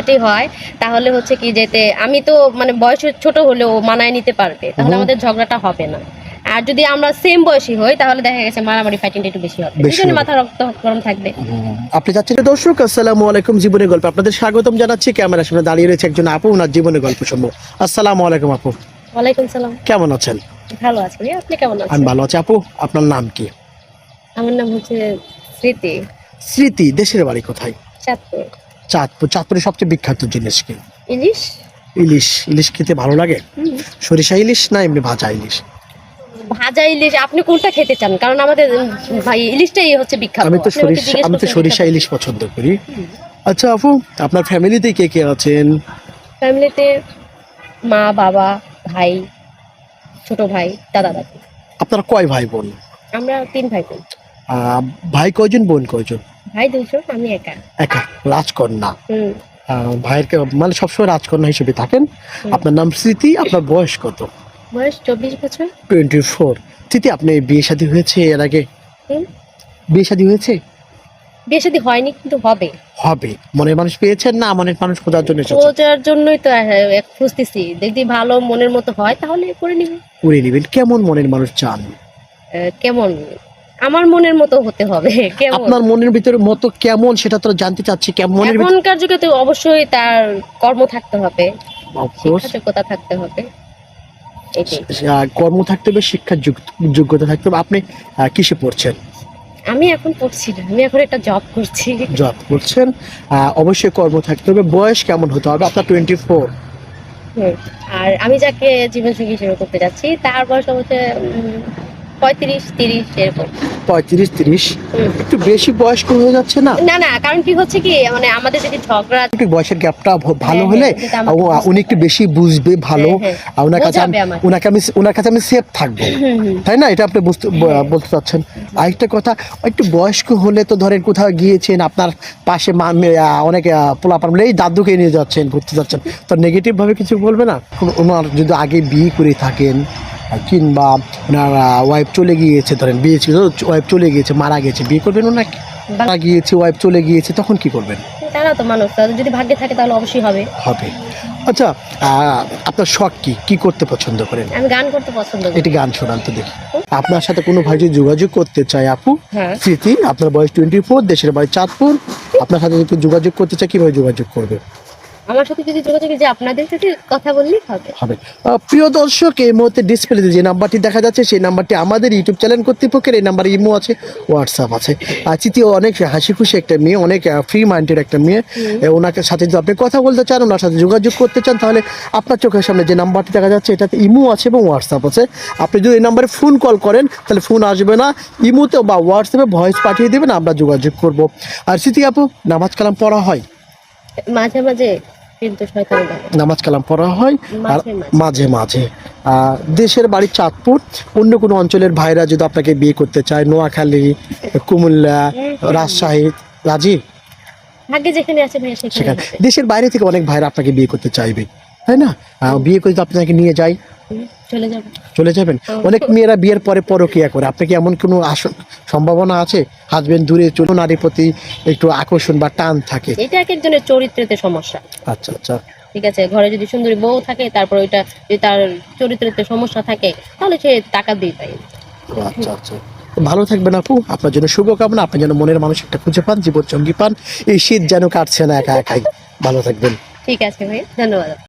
ঝগড়াঝাটি হয় তাহলে হচ্ছে কি যেতে আমি তো মানে বয়স ছোট হলেও মানায় নিতে পারবে তাহলে আমাদের ঝগড়াটা হবে না। আর যদি আমরা সেম বয়সী হই তাহলে দেখা গেছে মারামারি ফাইটিংটা একটু বেশি হবে। বেশি দুজনে হবে। মাথা রক্ত গরম থাকবে। আপনি যাচ্ছেন দর্শক আসসালামু আলাইকুম জীবনের গল্প। আপনাদের স্বাগতম জানাচ্ছি। ক্যামেরার সামনে দাঁড়িয়ে রয়েছে একজন আপু ওনার জীবনের গল্প শুনব। আসসালামু আলাইকুম আপু। ওয়ালাইকুম সালাম। কেমন আছেন? ভালো আছি আপনি কেমন আছেন? আমি ভালো আছি। আপু আপনার নাম কি? আমার নাম হচ্ছে স্মৃতি। স্মৃতি দেশের বাড়ি কোথায়? চাঁদপুর। চাঁদপুর। চাঁদপুরের সবচেয়ে বিখ্যাত জিনিস কি? ইলিশ? ইলিশ। ইলিশ খেতে ভালো লাগে? সরিষা ইলিশ না এমনি ভাজা ইলিশ? ভাজা ইলিশ আপনি কোনটা খেতে চান? কারণ আমাদের ভাই ইলিশটাই হচ্ছে বিখ্যাত। আমি তো সরিষা আমি তো সরিষা ইলিশ পছন্দ করি। আচ্ছা আপু আপনার ফ্যামিলিতে কে কে আছেন? ফ্যামিলিতে মা বাবা ভাই ছোট ভাই দাদা দাদি। আপনার কয় ভাই বোন? আমরা তিন ভাই বোন। ভাই কয়জন বোন কয়জন? ভাই দুজন আমি একা। একা রাজকন্যা। ভাইয়ের মানে সবসময় রাজকন্যা হিসেবে থাকেন। আপনার নাম স্মৃতি আপনার বয়স কত? বয়স চব্বিশ বছর। Twenty four. স্মৃতি আপনি বিয়ে শাদী হয়েছে এর আগে? বিয়ে শাদী হয়েছে? বিয়ে শাদী হয়নি কিন্তু হবে। হবে। মনের মানুষ পেয়েছেন না মনের মানুষ খোঁজার জন্য খোঁজার জন্যই তো খুঁজতেছি। দেখি ভালো মনের মতো হয় তাহলে করে নিবি। করে নেবেন। কেমন মনের মানুষ চান? কেমন? আমার মনের মতো হতে হবে কেমন? আপনার মনের ভিতরে মতো কেমন সেটা তো জানতে চাচ্ছি কেমন মনের ভিতরে? এখনকার যুগে তো অবশ্যই তার কর্ম থাকতে হবে Of course, যোগ্যতা থাকতে হবে কর্ম থাকতে হবে শিক্ষার যোগ্যতা থাকতে হবে। আপনি কিসে পড়ছেন? আমি এখন পড়ছি না আমি এখন একটা জব করছি। জব করছেন অবশ্যই কর্ম থাকতে হবে। বয়স কেমন হতে হবে? আপনার টোয়েন্টি ফোর। আর আমি যাকে জীবনসঙ্গী হিসেবে করতে যাচ্ছি তার বয়স হচ্ছে পঁয়ত্রিশ তিরিশ এরকম। পঁয়ত্রিশ তিরিশ? একটু বেশি বয়স্ক হয়ে যাচ্ছে না? না না কারণ কি হচ্ছে কি মানে আমাদের যদি ঝগড়া একটু বয়সের গ্যাপটা ভালো হ্যাঁ, হলে হ্যাঁ, উ- উনি একটু বেশি বুঝবে ভালো। হ্যাঁ, ওনার কাছে ওনাকে আমি ওনার কাছে আমি সেফ থাকব। তাই না? এটা আপনি বুঝতে বলতে চাচ্ছেন। আরেকটা কথা একটু বয়স্ক হলে তো ধরেন কোথাও গিয়েছেন আপনার পাশে অনেক পোলাপান এই দাদুকে নিয়ে যাচ্ছেন ঘুরতে যাচ্ছেন। তো নেগেটিভ ভাবে কিছু বলবে না? ওনার যদি আগে বিয়ে করে থাকেন কিংবা ওনার ওয়াইফ চলে গিয়েছে ধরেন বিয়ে ছিল ওয়াইফ চলে গিয়েছে মারা গেছে বিয়ে করবেন ওনাকে? মারা গিয়েছে ওয়াইফ চলে গিয়েছে তখন কি করবেন? তারা তো মানুষ যদি ভাগ্যে থাকে তাহলে অবশ্যই হবে। হবে। আচ্ছা আপনার শখ কি? কি করতে পছন্দ করেন? আমি গান করতে পছন্দ করি। এটি গান শোনান তো দেখি। আপনার সাথে কোনো ভাই যদি যোগাযোগ করতে চায় আপু? হ্যাঁ। স্মৃতি আপনার বয়স টোয়েন্টি ফোর দেশের বাড়ি চাঁদপুর। আপনার সাথে যদি যোগাযোগ করতে চায় কীভাবে যোগাযোগ করবে? আমার সাথে যদি যোগাযোগ যে আপনাদের সাথে কথা বললেই হবে। হবে। প্রিয় দর্শক এই মুহূর্তে ডিসপ্লেতে যে নাম্বারটি দেখা যাচ্ছে সেই নাম্বারটি আমাদের ইউটিউব চ্যানেল কর্তৃপক্ষের এই নাম্বারে ইমো আছে হোয়াটসঅ্যাপ আছে। আর তৃতীয় অনেক হাসি খুশি একটা মেয়ে অনেক ফ্রি মাইন্ডেড একটা মেয়ে। ওনাকে সাথে যদি আপনি কথা বলতে চান ওনার সাথে যোগাযোগ করতে চান তাহলে আপনার চোখের সামনে যে নাম্বারটি দেখা যাচ্ছে এটাতে ইমো আছে এবং হোয়াটসঅ্যাপ আছে। আপনি যদি এই নাম্বারে ফোন কল করেন তাহলে ফোন আসবে না ইমোতে বা হোয়াটসঅ্যাপে ভয়েস পাঠিয়ে দেবেন আমরা যোগাযোগ করব। আর স্মৃতি আপু নামাজ কালাম পড়া হয়? মাঝে মাঝে কিন্তু শয়তানি নামাজ কালাম পড়া হয় আর মাঝে মাঝে। দেশের বাড়ি চাঁদপুর অন্য কোনো অঞ্চলের ভাইরা যদি আপনাকে বিয়ে করতে চায় নোয়াখালী কুমিল্লা রাজশাহী রাজীব? যেখানে আছে ভাই সেখানে দেশের বাইরে থেকে অনেক ভাইরা আপনাকে বিয়ে করতে চাইবে। তাই না? বিয়ে করে যদি আপনাকে নিয়ে হুম, চলে যাবে। চলে যাবেন? অনেক মেয়েরা বিয়ের পরে পরকিয়া করে। আপনাকে এমন কোনো সম্ভাবনা আছে? হাজবেন্ড দূরে চলো নারীর প্রতি একটু আকর্ষণ বা টান থাকে। এটা এক একজনের চরিত্রেতে সমস্যা। আচ্ছা আচ্ছা। ঠিক আছে ঘরে যদি সুন্দরী বউ থাকে তারপর ওইটা যদি তার চরিত্রেতে সমস্যা থাকে তাহলে সে টাকা দিয়ে পায় আচ্ছা আচ্ছা। ভালো থাকবেন আপু। আপনার জন্য শুভকামনা। আপনার যেন মনের মানুষ একটা খুঁজে পান জীবন সঙ্গী পান। এই শীত যেন কাটছে না একা একাই। ভালো থাকবেন। ঠিক আছে ভাই ধন্যবাদ।